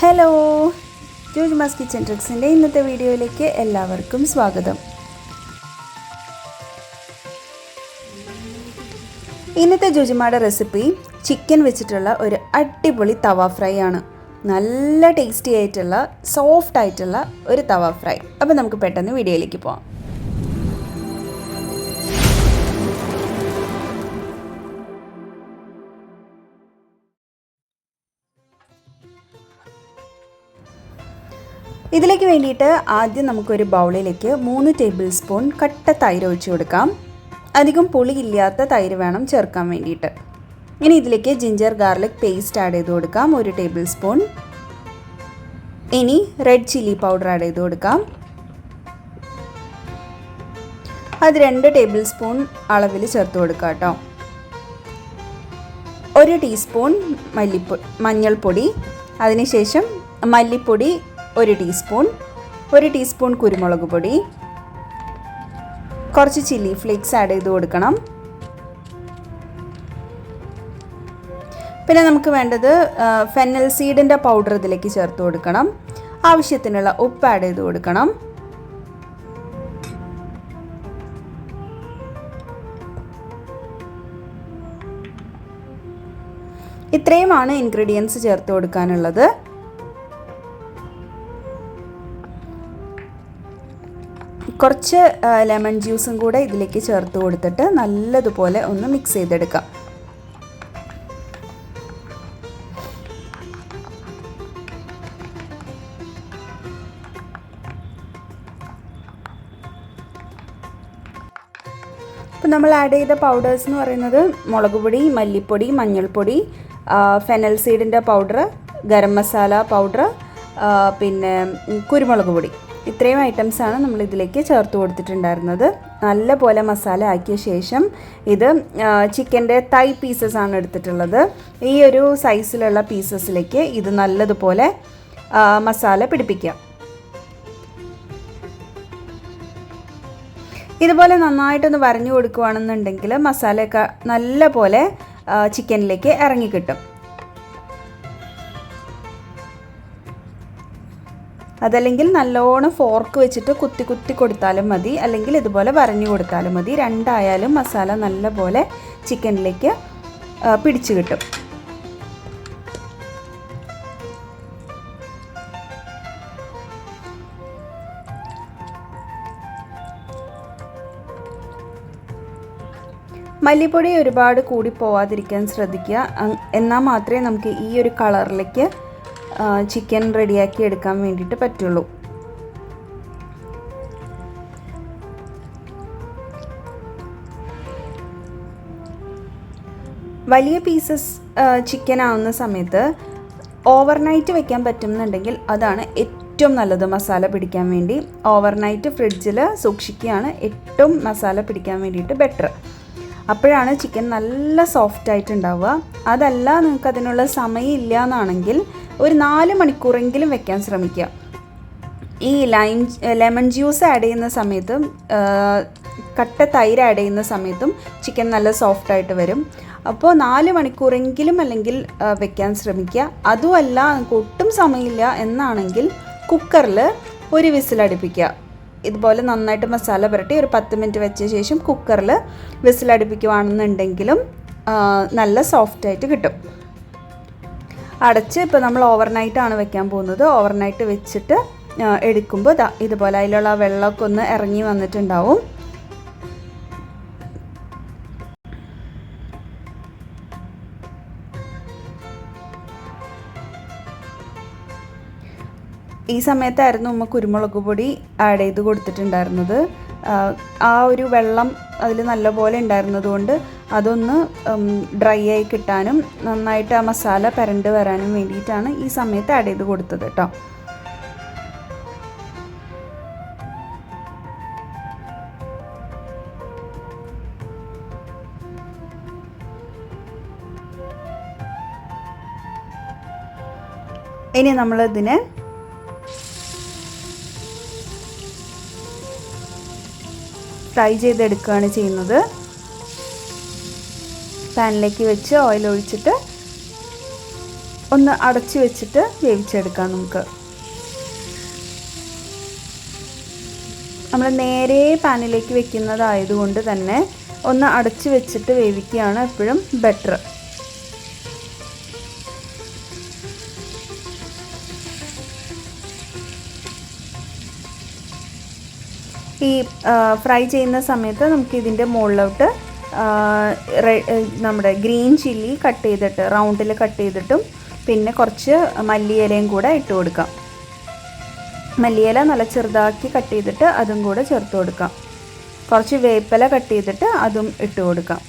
Hello ജോജ് മാസ് kitchen ട്രിക്സിന്റെ ഇന്നത്തെ വീഡിയോയിലേക്ക് എല്ലാവർക്കും സ്വാഗതം. ഇന്നത്തെ ജോജിമാടെ റെസിപ്പി ചിക്കൻ വെച്ചിട്ടുള്ള ഒരു അടിപൊളി തവ ഫ്രൈ ആണ്. നല്ല ടേസ്റ്റി ആയിട്ടുള്ള സോഫ്റ്റ് ആയിട്ടുള്ള ഒരു തവ ഫ്രൈ. അപ്പോൾ നമുക്ക് പെട്ടെന്ന് വീഡിയോയിലേക്ക് പോവാം. ഇതിലേക്ക് വേണ്ടിയിട്ട് ആദ്യം നമുക്കൊരു ബൗളിലേക്ക് മൂന്ന് ടേബിൾ സ്പൂൺ കട്ട തൈര് ഒഴിച്ചു കൊടുക്കാം. അധികം പുളിയില്ലാത്ത തൈര് വേണം ചേർക്കാൻ വേണ്ടിയിട്ട്. ഇനി ഇതിലേക്ക് ജിഞ്ചർ ഗാർലിക് പേസ്റ്റ് ആഡ് ചെയ്ത് കൊടുക്കാം ഒരു ടേബിൾ സ്പൂൺ. ഇനി റെഡ് ചില്ലി പൗഡർ ആഡ് ചെയ്ത് കൊടുക്കാം. അത് രണ്ട് ടേബിൾ സ്പൂൺ അളവിൽ ചേർത്ത് കൊടുക്കാം കേട്ടോ. ഒരു ടീസ്പൂൺ മല്ലിപ്പൊ മഞ്ഞൾപ്പൊടി. അതിനുശേഷം മല്ലിപ്പൊടി ഒരു ടീസ്പൂൺ ഒരു ടീസ്പൂൺ കുരുമുളക് പൊടി കുറച്ച് ചില്ലി ഫ്ലേക്സ് ആഡ് ചെയ്ത് കൊടുക്കണം. പിന്നെ നമുക്ക് വേണ്ടത് ഫെന്നൽ സീഡിന്റെ പൗഡർ ഇതിലേക്ക് ചേർത്ത് കൊടുക്കണം. ആവശ്യത്തിനുള്ള ഉപ്പ് ആഡ് ചെയ്ത് കൊടുക്കണം. ഇത്രയുമാണ് ഇൻഗ്രീഡിയൻസ് ചേർത്ത് കൊടുക്കാനുള്ളത്. കുറച്ച് ലെമൺ ജ്യൂസും കൂടെ ഇതിലേക്ക് ചേർത്ത് കൊടുത്തിട്ട് നല്ലതുപോലെ ഒന്ന് മിക്സ് ചെയ്തെടുക്കാം. അപ്പോൾ നമ്മൾ ആഡ് ചെയ്ത പൗഡേഴ്സ് എന്ന് പറയുന്നത് മുളക് പൊടി മല്ലിപ്പൊടി മഞ്ഞൾപ്പൊടി ഫെനൽ സീഡിന്റെ പൗഡർ ഗരം മസാല പൗഡർ പിന്നെ കുരുമുളക് പൊടി. ഇത്രയും ഐറ്റംസാണ് നമ്മൾ ഇതിലേക്ക് ചേർത്ത് കൊടുത്തിട്ടുണ്ടായിരുന്നത്. നല്ലപോലെ മസാല ആക്കിയ ശേഷം ഇത് ചിക്കന്റെ തൈ പീസസ് ആണ് എടുത്തിട്ടുള്ളത്. ഈ ഒരു സൈസിലുള്ള പീസസിലേക്ക് ഇത് നല്ലതുപോലെ മസാല പിടിപ്പിക്കാം. ഇതുപോലെ നന്നായിട്ടൊന്ന് വരഞ്ഞു കൊടുക്കുകയാണെന്നുണ്ടെങ്കിൽ മസാലയൊക്കെ നല്ലപോലെ ചിക്കനിലേക്ക് ഇറങ്ങിക്കിട്ടും അതല്ലെങ്കിൽ നല്ലോണം ഫോർക്ക് വെച്ചിട്ട് കുത്തി കുത്തി കൊടുത്താലും മതി. അല്ലെങ്കിൽ ഇതുപോലെ വരഞ്ഞു കൊടുത്താലും മതി. രണ്ടായാലും മസാല നല്ലപോലെ ചിക്കനിലേക്ക് പിടിച്ചു കിട്ടും. മല്ലിപ്പൊടി ഒരുപാട് കൂടി പോവാതിരിക്കാൻ ശ്രദ്ധിക്കുക. എന്നാൽ മാത്രമേ നമുക്ക് ഈ ഒരു കളറിലേക്ക് ചിക്കൻ റെഡിയാക്കി എടുക്കാൻ വേണ്ടിയിട്ട് പറ്റുള്ളൂ. വലിയ പീസസ് ചിക്കൻ ആവുന്ന സമയത്ത് ഓവർനൈറ്റ് വെക്കാൻ പറ്റുന്നുണ്ടെങ്കിൽ അതാണ് ഏറ്റവും നല്ലത് മസാല പിടിക്കാൻ വേണ്ടി. ഓവർനൈറ്റ് ഫ്രിഡ്ജിൽ സൂക്ഷിക്കുകയാണ് ഏറ്റവും മസാല പിടിക്കാൻ വേണ്ടിയിട്ട് ബെറ്റർ അപ്പോഴാണ് ചിക്കൻ നല്ല സോഫ്റ്റ് ആയിട്ട് ഉണ്ടാവുക അതല്ല നിങ്ങൾക്ക് അതിനുള്ള സമയം ഇല്ല എന്നാണെങ്കിൽ ഒരു നാല് മണിക്കൂറെങ്കിലും വെക്കാൻ ശ്രമിക്കുക. ഈ ലൈം ലെമൺ ജ്യൂസ് ആഡ് ചെയ്യുന്ന സമയത്തും കട്ട തൈര് ആഡ് ചെയ്യുന്ന സമയത്തും ചിക്കൻ നല്ല സോഫ്റ്റ് ആയിട്ട് വരും. അപ്പോൾ നാല് മണിക്കൂറെങ്കിലും അല്ലെങ്കിൽ വെക്കാൻ ശ്രമിക്കുക. അതുമല്ല ഒട്ടും സമയമില്ല എന്നാണെങ്കിൽ കുക്കറിൽ ഒരു വിസിലടുപ്പിക്കുക ഇതുപോലെ നന്നായിട്ട് മസാല പുരട്ടി ഒരു പത്ത് മിനിറ്റ് വെച്ച ശേഷം കുക്കറിൽ വിസിലടുപ്പിക്കുവാണെന്നുണ്ടെങ്കിലും നല്ല സോഫ്റ്റ് ആയിട്ട് കിട്ടും. അടച്ച് ഇപ്പോൾ നമ്മൾ ഓവർനൈറ്റാണ് വെക്കാൻ പോകുന്നത്. ഓവർനൈറ്റ് വെച്ചിട്ട് എടുക്കുമ്പോൾ ഇതുപോലെ അതിലുള്ള വെള്ളമൊക്കെ ഒന്ന് ഇറങ്ങി വന്നിട്ടുണ്ടാവും. ഈ സമയത്തായിരുന്നു ഉമ്മ കുരുമുളക് പൊടി ആഡ് ചെയ്ത് കൊടുത്തിട്ടുണ്ടായിരുന്നത്. ആ ഒരു വെള്ളം അതിൽ നല്ലപോലെ ഉണ്ടായിരുന്നത് കൊണ്ട് അതൊന്ന് ഡ്രൈ ആയി കിട്ടാനും നന്നായിട്ട് ആ മസാല പരണ്ട് വരാനും വേണ്ടിയിട്ടാണ് ഈ സമയത്ത് ആഡ് ചെയ്ത് കൊടുത്തത് കേട്ടോ ഇനി നമ്മളിതിനെ ഫ്രൈ ചെയ്തെടുക്കുകയാണ് ചെയ്യുന്നത്. പാനിലേക്ക് വെച്ച് ഓയിൽ ഒഴിച്ചിട്ട് ഒന്ന് അടച്ചു വെച്ചിട്ട് വേവിച്ചെടുക്കാം നമുക്ക്. നമ്മൾ നേരെ പാനിലേക്ക് വെക്കുന്നതായതുകൊണ്ട് തന്നെ ഒന്ന് അടച്ചു വെച്ചിട്ട് വേവിക്കുകയാണ് എപ്പോഴും ബെറ്റർ ഈ ഫ്രൈ ചെയ്യുന്ന സമയത്ത് നമുക്ക് ഇതിന്റെ മുകളിലോട്ട് നമ്മുടെ ഗ്രീൻ ചില്ലി കട്ട് ചെയ്തിട്ട് റൗണ്ടിൽ കട്ട് ചെയ്തിട്ടും പിന്നെ കുറച്ച് മല്ലിയിലയും കൂടെ ഇട്ട് കൊടുക്കാം. മല്ലിയില നല്ല ചെറുതാക്കി കട്ട് ചെയ്തിട്ട് അതും കൂടെ ചേർത്ത് കൊടുക്കാം. കുറച്ച് വേപ്പില കട്ട് ചെയ്തിട്ട് അതും ഇട്ട് കൊടുക്കാം.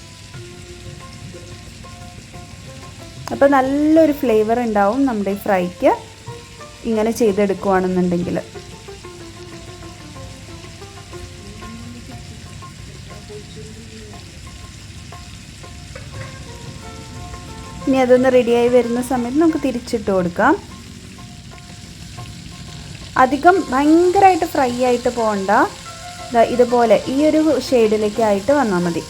അപ്പോൾ നല്ലൊരു ഫ്ലേവർ ഉണ്ടാവും നമ്മുടെ ഈ ഫ്രൈക്ക് ഇങ്ങനെ ചെയ്തെടുക്കുവാണെന്നുണ്ടെങ്കിൽ. ഇനി അതൊന്ന് റെഡിയായി വരുന്ന സമയത്ത് നമുക്ക് തിരിച്ചിട്ട് കൊടുക്കാം. അധികം ഭയങ്കരമായിട്ട് ഫ്രൈ ആയിട്ട് പോകണ്ട ഇതുപോലെ ഈ ഒരു ഷെയ്ഡിലേക്കായിട്ട് വന്നാൽ മതി.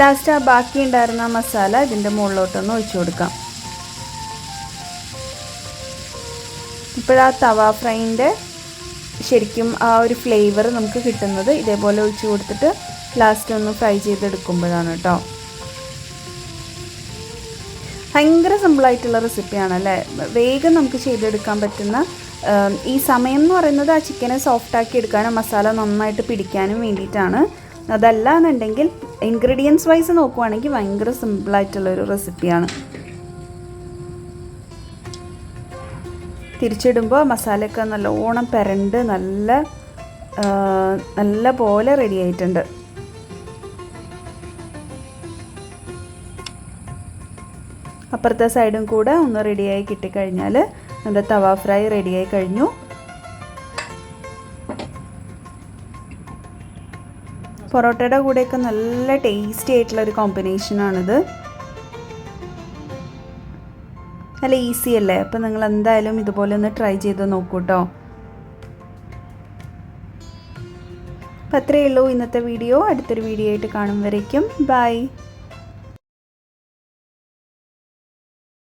ലാസ്റ്റ് ആ ബാക്കി ഉണ്ടായിരുന്ന മസാല ഇതിന്റെ മുകളിലോട്ടൊന്ന് ഒഴിച്ചു കൊടുക്കാം. ഇപ്പോഴാ തവ ഫ്രൈന്റെ ശരിക്കും ആ ഒരു ഫ്ലേവർ നമുക്ക് കിട്ടുന്നത് ഇതേപോലെ ഒഴിച്ച് കൊടുത്തിട്ട് ലാസ്റ്റ് ഒന്ന് ഫ്രൈ ചെയ്തെടുക്കുമ്പോഴാണ് കേട്ടോ ഭയങ്കര സിമ്പിളായിട്ടുള്ള റെസിപ്പിയാണ് അല്ലേ വേഗം നമുക്ക് ചെയ്തെടുക്കാൻ പറ്റുന്ന ഈ സമയം എന്ന് പറയുന്നത് ആ ചിക്കനെ സോഫ്റ്റാക്കി എടുക്കാനും മസാല നന്നായിട്ട് പിടിക്കാനും വേണ്ടിയിട്ടാണ്. അതല്ല എന്നുണ്ടെങ്കിൽ ഇൻഗ്രീഡിയൻസ് വൈസ് നോക്കുവാണെങ്കിൽ ഭയങ്കര സിമ്പിളായിട്ടുള്ളൊരു റെസിപ്പിയാണ് തിരിച്ചിടുമ്പോൾ മസാലയൊക്കെ നല്ലോണം പെരണ്ട് നല്ല നല്ല പോലെ റെഡി ആയിട്ടുണ്ട്. അപ്പുറത്തെ സൈഡും കൂടെ ഒന്ന് റെഡിയായി കിട്ടിക്കഴിഞ്ഞാൽ നമ്മുടെ തവ ഫ്രൈ റെഡിയായി കഴിഞ്ഞു. പൊറോട്ടയുടെ കൂടെയൊക്കെ നല്ല ടേസ്റ്റി ആയിട്ടുള്ള ഒരു കോമ്പിനേഷനാണിത് നല്ല ഈസി അല്ലേ? അപ്പോൾ നിങ്ങൾ എന്തായാലും ഇതുപോലെ ഒന്ന് ട്രൈ ചെയ്ത് നോക്കൂ കേട്ടോ അത്രയേ ഉള്ളൂ ഇന്നത്തെ വീഡിയോ അടുത്തൊരു വീഡിയോ ആയിട്ട് കാണും വരയ്ക്കും. ബൈ